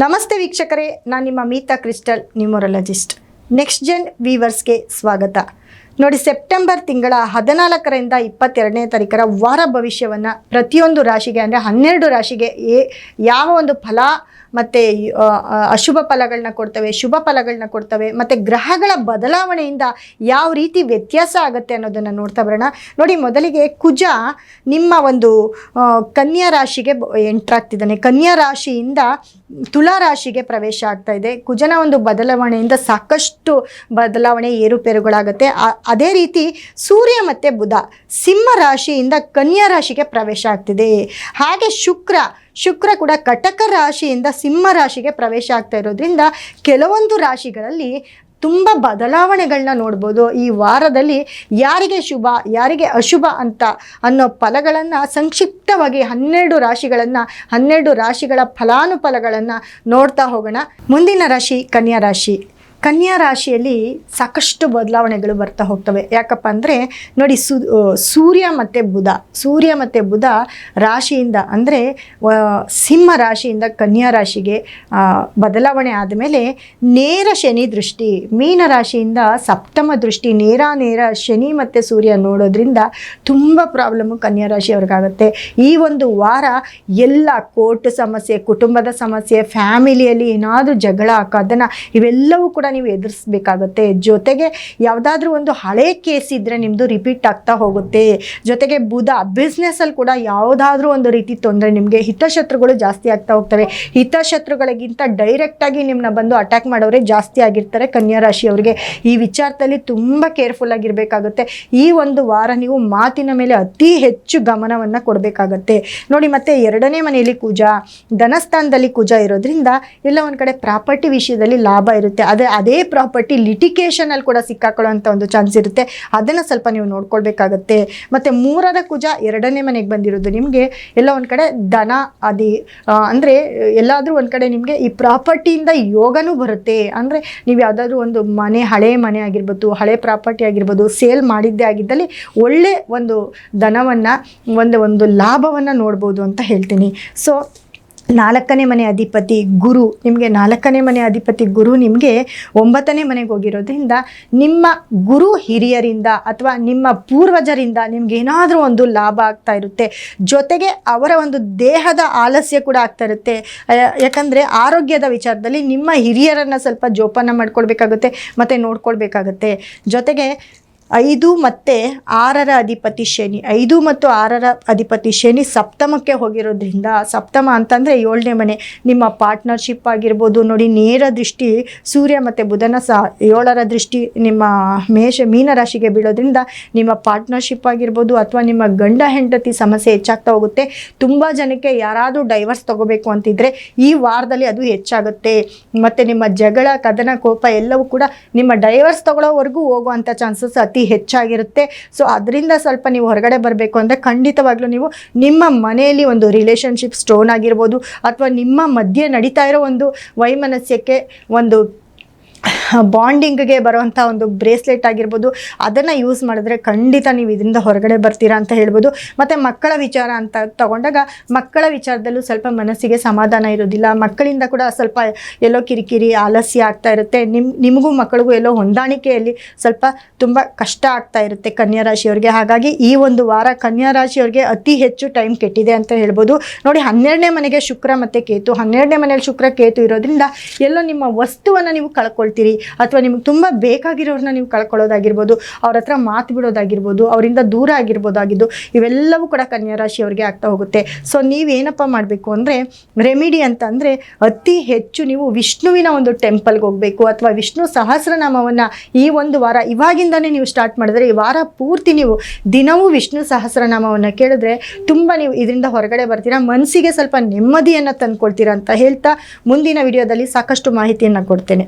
ನಮಸ್ತೆ ವೀಕ್ಷಕರೇ, ನಾನು ನಿಮ್ಮ Meeta crystal numerologist next gen ವೀವರ್ಸ್ಗೆ ಸ್ವಾಗತ. ನೋಡಿ ಸೆಪ್ಟೆಂಬರ್ ತಿಂಗಳ ಹದಿನಾಲ್ಕರಿಂದ ಇಪ್ಪತ್ತೆರಡನೇ ತಾರೀಕರ ವಾರ ಭವಿಷ್ಯವನ್ನು ಪ್ರತಿಯೊಂದು ರಾಶಿಗೆ, ಅಂದರೆ ಹನ್ನೆರಡು ರಾಶಿಗೆ ಯಾವ ಒಂದು ಫಲ ಮತ್ತು ಅಶುಭ ಫಲಗಳನ್ನ ಕೊಡ್ತವೆ, ಶುಭ ಫಲಗಳನ್ನ ಕೊಡ್ತವೆ, ಮತ್ತು ಗ್ರಹಗಳ ಬದಲಾವಣೆಯಿಂದ ಯಾವ ರೀತಿ ವ್ಯತ್ಯಾಸ ಆಗುತ್ತೆ ಅನ್ನೋದನ್ನು ನೋಡ್ತಾ ಬರೋಣ. ನೋಡಿ, ಮೊದಲಿಗೆ ಕುಜ ನಿಮ್ಮ ಒಂದು ಕನ್ಯಾ ರಾಶಿಗೆ ಎಂಟ್ರ್ ಆಗ್ತಿದ್ದಾನೆ ಕನ್ಯಾ ರಾಶಿಯಿಂದ ತುಲಾ ರಾಶಿಗೆ ಪ್ರವೇಶ ಆಗ್ತಾ ಇದೆ. ಕುಜನ ಒಂದು ಬದಲಾವಣೆಯಿಂದ ಸಾಕಷ್ಟು ಬದಲಾವಣೆ ಏರುಪೇರುಗಳಾಗುತ್ತೆ. ಅದೇ ರೀತಿ ಸೂರ್ಯ ಮತ್ತು ಬುಧ, ಸಿಂಹ ರಾಶಿಯಿಂದ ಕನ್ಯಾ ರಾಶಿಗೆ ಪ್ರವೇಶ ಆಗ್ತಿದೆ. ಹಾಗೆ ಶುಕ್ರ ಶುಕ್ರ ಕೂಡ ಕಟಕ ರಾಶಿಯಿಂದ ಸಿಂಹ ರಾಶಿಗೆ ಪ್ರವೇಶ ಆಗ್ತಾ ಇರೋದ್ರಿಂದ ಕೆಲವೊಂದು ರಾಶಿಗಳಲ್ಲಿ ತುಂಬ ಬದಲಾವಣೆಗಳನ್ನ ನೋಡ್ಬೋದು. ಈ ವಾರದಲ್ಲಿ ಯಾರಿಗೆ ಶುಭ, ಯಾರಿಗೆ ಅಶುಭ ಅಂತ ಅನ್ನೋ ಫಲಗಳನ್ನು ಸಂಕ್ಷಿಪ್ತವಾಗಿ ಹನ್ನೆರಡು ರಾಶಿಗಳನ್ನು, ಹನ್ನೆರಡು ರಾಶಿಗಳ ಫಲಾನುಫಲಗಳನ್ನು ನೋಡ್ತಾ ಹೋಗೋಣ. ಮುಂದಿನ ರಾಶಿ, ಕನ್ಯಾ ರಾಶಿ. ಕನ್ಯಾ ರಾಶಿಯಲ್ಲಿ ಸಾಕಷ್ಟು ಬದಲಾವಣೆಗಳು ಬರ್ತಾ ಹೋಗ್ತವೆ. ಯಾಕಪ್ಪ ಅಂದರೆ ನೋಡಿ ಸು ಸೂರ್ಯ ಮತ್ತು ಬುಧ. ಸೂರ್ಯ ಮತ್ತು ಬುಧ ರಾಶಿಯಿಂದ ಅಂದರೆ ಸಿಂಹ ರಾಶಿಯಿಂದ ಕನ್ಯಾ ರಾಶಿಗೆ ಬದಲಾವಣೆ ಆದಮೇಲೆ ನೇರ ಶನಿ ದೃಷ್ಟಿ, ಮೀನ ರಾಶಿಯಿಂದ ಸಪ್ತಮ ದೃಷ್ಟಿ, ನೇರ ನೇರ ಶನಿ ಮತ್ತು ಸೂರ್ಯ ನೋಡೋದ್ರಿಂದ ತುಂಬ ಪ್ರಾಬ್ಲಮ್ಮು ಕನ್ಯಾ ರಾಶಿಯವ್ರಿಗಾಗುತ್ತೆ ಈ ಒಂದು ವಾರ ಎಲ್ಲ ಕೋರ್ಟ್ ಸಮಸ್ಯೆ, ಕುಟುಂಬದ ಸಮಸ್ಯೆ ಫ್ಯಾಮಿಲಿಯಲ್ಲಿ ಏನಾದರೂ ಜಗಳ, ಕದನ, ಇವೆಲ್ಲವೂ ಕೂಡ ನೀವು ಎದುರಿಸ್ಬೇಕಾಗುತ್ತೆ. ಜೊತೆಗೆ ಯಾವುದಾದ್ರೂ ಒಂದು ಹಳೆ ಕೇಸ್ ಇದ್ದರೆ ನಿಮ್ಮದು ರಿಪೀಟ್ ಆಗ್ತಾ ಹೋಗುತ್ತೆ. ಜೊತೆಗೆ ಬುಧ ಬಿಸ್ನೆಸ್ಸಲ್ಲಿ ಕೂಡ ಯಾವುದಾದ್ರೂ ಒಂದು ರೀತಿ ತೊಂದರೆ ನಿಮಗೆ ಹಿತಶತ್ರುಗಳು ಜಾಸ್ತಿ ಆಗ್ತಾ ಹೋಗ್ತವೆ ಹಿತಶತ್ರುಗಳಿಗಿಂತ ಡೈರೆಕ್ಟಾಗಿ ನಿಮ್ಮನ್ನ ಬಂದು ಅಟ್ಯಾಕ್ ಮಾಡೋರೇ ಜಾಸ್ತಿ ಆಗಿರ್ತಾರೆ ಕನ್ಯಾ ರಾಶಿಯವರಿಗೆ ಈ ವಿಚಾರದಲ್ಲಿ ತುಂಬ ಕೇರ್ಫುಲ್ ಆಗಿರಬೇಕಾಗುತ್ತೆ. ಈ ಒಂದು ವಾರ ನೀವು ಮಾತಿನ ಮೇಲೆ ಅತಿ ಹೆಚ್ಚು ಗಮನವನ್ನು ಕೊಡಬೇಕಾಗತ್ತೆ. ನೋಡಿ ಮತ್ತೆ ಎರಡನೇ ಮನೆಯಲ್ಲಿ ಕೂಜಾ, ಧನಸ್ಥಾನದಲ್ಲಿ ಕೂಜಾ ಇರೋದ್ರಿಂದ ಎಲ್ಲ ಒಂದು ಕಡೆ ಪ್ರಾಪರ್ಟಿ ವಿಷಯದಲ್ಲಿ ಲಾಭ ಇರುತ್ತೆ. ಅದೇ ಅದೇ ಪ್ರಾಪರ್ಟಿ ಲಿಟಿಕೇಷನಲ್ಲಿ ಕೂಡ ಸಿಕ್ಕಾಕೊಳ್ಳೋಂಥ ಒಂದು ಚಾನ್ಸ್ ಇರುತ್ತೆ. ಅದನ್ನು ಸ್ವಲ್ಪ ನೀವು ನೋಡ್ಕೊಳ್ಬೇಕಾಗತ್ತೆ. ಮತ್ತು ಮೂರರ ಕುಜ ಎರಡನೇ ಮನೆಗೆ ಬಂದಿರೋದು. ನಿಮಗೆ ಎಲ್ಲ ಒಂದು ಕಡೆ ದನ, ಅದಿ ಅಂದರೆ ಎಲ್ಲಾದರೂ ಒಂದು ಕಡೆ ನಿಮಗೆ ಈ ಪ್ರಾಪರ್ಟಿಯಿಂದ ಯೋಗನೂ ಬರುತ್ತೆ. ಅಂದರೆ ನೀವು ಯಾವುದಾದ್ರೂ ಒಂದು ಮನೆ, ಹಳೆ ಮನೆ ಆಗಿರ್ಬೋದು, ಹಳೆ ಪ್ರಾಪರ್ಟಿ ಆಗಿರ್ಬೋದು ಸೇಲ್ ಮಾಡಿದ್ದೇ ಆಗಿದ್ದಲ್ಲಿ ಒಳ್ಳೆ ಒಂದು ದನವನ್ನು, ಒಂದು ಒಂದು ಲಾಭವನ್ನು ನೋಡ್ಬೋದು ಅಂತ ಹೇಳ್ತೀನಿ. ಸೊ ನಾಲ್ಕನೇ ಮನೆ ಅಧಿಪತಿ ಗುರು ನಿಮಗೆ, ನಾಲ್ಕನೇ ಮನೆ ಅಧಿಪತಿ ಗುರು ನಿಮಗೆ ಒಂಬತ್ತನೇ ಮನೆಗೆ ಹೋಗಿರೋದ್ರಿಂದ ನಿಮ್ಮ ಗುರು ಹಿರಿಯರಿಂದ ಅಥವಾ ನಿಮ್ಮ ಪೂರ್ವಜರಿಂದ ನಿಮ್ಗೆ ಏನಾದರೂ ಒಂದು ಲಾಭ ಆಗ್ತಾ ಇರುತ್ತೆ. ಜೊತೆಗೆ ಅವರ ಒಂದು ದೇಹದ ಆಲಸ್ಯ ಕೂಡ ಆಗ್ತಾ ಇರುತ್ತೆ. ಯಾಕಂದರೆ ಆರೋಗ್ಯದ ವಿಚಾರದಲ್ಲಿ ನಿಮ್ಮ ಹಿರಿಯರನ್ನು ಸ್ವಲ್ಪ ಜೋಪಾನ ಮಾಡ್ಕೊಳ್ಬೇಕಾಗುತ್ತೆ, ಮತ್ತು ನೋಡ್ಕೊಳ್ಬೇಕಾಗುತ್ತೆ. ಜೊತೆಗೆ ಐದು ಮತ್ತು ಆರರ ಅಧಿಪತಿ ಶನಿ. ಐದು ಮತ್ತು ಆರರ ಅಧಿಪತಿ ಶನಿ ಸಪ್ತಮಕ್ಕೆ ಹೋಗಿರೋದ್ರಿಂದ ಸಪ್ತಮ ಅಂತಂದರೆ ಏಳನೇ ಮನೆ. ನಿಮ್ಮ ಪಾರ್ಟ್ನರ್ಶಿಪ್ ಆಗಿರ್ಬೋದು, ನೋಡಿ ನೇರ ದೃಷ್ಟಿ, ಸೂರ್ಯ ಮತ್ತು ಬುಧನ ಸಹ ಏಳರ ದೃಷ್ಟಿ, ನಿಮ್ಮ ಮೇಷ ಮೀನ ರಾಶಿಗೆ ಬೀಳೋದ್ರಿಂದ ನಿಮ್ಮ ಪಾರ್ಟ್ನರ್ಶಿಪ್ ಆಗಿರ್ಬೋದು ಅಥವಾ ನಿಮ್ಮ ಗಂಡ ಹೆಂಡತಿ ಸಮಸ್ಯೆ ಹೆಚ್ಚಾಗ್ತಾ ಹೋಗುತ್ತೆ. ತುಂಬ ಜನಕ್ಕೆ ಯಾರಾದರೂ ಡೈವರ್ಸ್ ತಗೋಬೇಕು ಅಂತಿದ್ರೆ ಈ ವಾರದಲ್ಲಿ ಅದು ಹೆಚ್ಚಾಗುತ್ತೆ. ಮತ್ತು ನಿಮ್ಮ ಜಗಳ, ಕದನ ಕೋಪ ಎಲ್ಲವೂ ಕೂಡ ನಿಮ್ಮ ಡೈವರ್ಸ್ ತಗೊಳ್ಳೋವರೆಗೂ ಹೋಗುವಂಥ ಚಾನ್ಸಸ್ ಅತಿ ಹೆಚ್ಚಾಗಿರುತ್ತೆ. ಸೊ ಅದರಿಂದ ಸ್ವಲ್ಪ ನೀವು ಹೊರಗಡೆ ಬರಬೇಕು ಅಂದರೆ ಖಂಡಿತವಾಗ್ಲೂ ನೀವು ನಿಮ್ಮ ಮನೆಯಲ್ಲಿ ಒಂದು ರಿಲೇಷನ್ಶಿಪ್ ಸ್ಟೋನ್ ಆಗಿರ್ಬೋದು, ಅಥವಾ ನಿಮ್ಮ ಮಧ್ಯೆ ನಡೀತಾ ಇರೋ ಒಂದು ವೈಮನಸ್ಯಕ್ಕೆ ಒಂದು ಬಾಂಡಿಂಗ್ಗೆ ಬರುವಂಥ ಒಂದು ಬ್ರೇಸ್ಲೆಟ್ ಆಗಿರ್ಬೋದು, ಅದನ್ನು ಯೂಸ್ ಮಾಡಿದ್ರೆ ಖಂಡಿತ ನೀವು ಇದರಿಂದ ಹೊರಗಡೆ ಬರ್ತೀರಾ ಅಂತ ಹೇಳ್ಬೋದು. ಮತ್ತು ಮಕ್ಕಳ ವಿಚಾರ ಅಂತ ತಗೊಂಡಾಗ, ಮಕ್ಕಳ ವಿಚಾರದಲ್ಲೂ ಸ್ವಲ್ಪ ಮನಸ್ಸಿಗೆ ಸಮಾಧಾನ ಇರೋದಿಲ್ಲ. ಮಕ್ಕಳಿಂದ ಕೂಡ ಸ್ವಲ್ಪ ಎಲ್ಲೋ ಕಿರಿಕಿರಿ, ಆಲಸ್ಯ ಆಗ್ತಾ ಇರುತ್ತೆ. ನಿಮ್ಮ ನಿಮಗೂ ಮಕ್ಕಳಿಗೂ ಎಲ್ಲೋ ಹೊಂದಾಣಿಕೆಯಲ್ಲಿ ಸ್ವಲ್ಪ ತುಂಬ ಕಷ್ಟ ಆಗ್ತಾ ಇರುತ್ತೆ ಕನ್ಯಾ ರಾಶಿಯವ್ರಿಗೆ. ಹಾಗಾಗಿ ಈ ಒಂದು ವಾರ ಕನ್ಯಾ ರಾಶಿಯವ್ರಿಗೆ ಅತಿ ಹೆಚ್ಚು ಟೈಮ್ ಕೆಟ್ಟಿದೆ ಅಂತ ಹೇಳ್ಬೋದು. ನೋಡಿ, ಹನ್ನೆರಡನೇ ಮನೆಗೆ ಶುಕ್ರ ಮತ್ತು ಕೇತು. ಹನ್ನೆರಡನೇ ಮನೆಯಲ್ಲಿ ಶುಕ್ರ, ಕೇತು ಇರೋದ್ರಿಂದ ಎಲ್ಲೋ ನಿಮ್ಮ ವಸ್ತುವನ್ನು ನೀವು ಕಳ್ಕೊಳ್ತೀರಿ. ಅಥವಾ ನಿಮ್ಗೆ ತುಂಬ ಬೇಕಾಗಿರೋರನ್ನ ನೀವು ಕಳ್ಕೊಳ್ಳೋದಾಗಿರ್ಬೋದು, ಅವ್ರ ಹತ್ರ ಮಾತು ಬಿಡೋದಾಗಿರ್ಬೋದು, ಅವರಿಂದ ದೂರ ಆಗಿರ್ಬೋದಾಗಿದ್ದು, ಇವೆಲ್ಲವೂ ಕೂಡ ಕನ್ಯಾ ರಾಶಿಯವರಿಗೆ ಆಗ್ತಾ ಹೋಗುತ್ತೆ. ಸೊ ನೀವೇನಪ್ಪ ಮಾಡಬೇಕು ಅಂದರೆ, ರೆಮಿಡಿ ಅಂತ ಅಂದರೆ ಅತಿ ಹೆಚ್ಚು ನೀವು ವಿಷ್ಣುವಿನ ಒಂದು ಟೆಂಪಲ್ಗೆ ಹೋಗಬೇಕು ಅಥವಾ ವಿಷ್ಣು ಸಹಸ್ರನಾಮವನ್ನು ಈ ಒಂದು ವಾರ ಇವಾಗಿಂದನೇ ನೀವು ಸ್ಟಾರ್ಟ್ ಮಾಡಿದ್ರೆ, ಈ ವಾರ ಪೂರ್ತಿ ನೀವು ದಿನವೂ ವಿಷ್ಣು ಸಹಸ್ರನಾಮವನ್ನು ಕೇಳಿದ್ರೆ ತುಂಬ ನೀವು ಇದರಿಂದ ಹೊರಗಡೆ ಬರ್ತೀರಾ ಮನಸ್ಸಿಗೆ ಸ್ವಲ್ಪ ನೆಮ್ಮದಿಯನ್ನು ತಂದುಕೊಳ್ತೀರಾ ಅಂತ ಹೇಳ್ತಾ ಮುಂದಿನ ವಿಡಿಯೋದಲ್ಲಿ ಸಾಕಷ್ಟು ಮಾಹಿತಿಯನ್ನು ಕೊಡ್ತೇನೆ.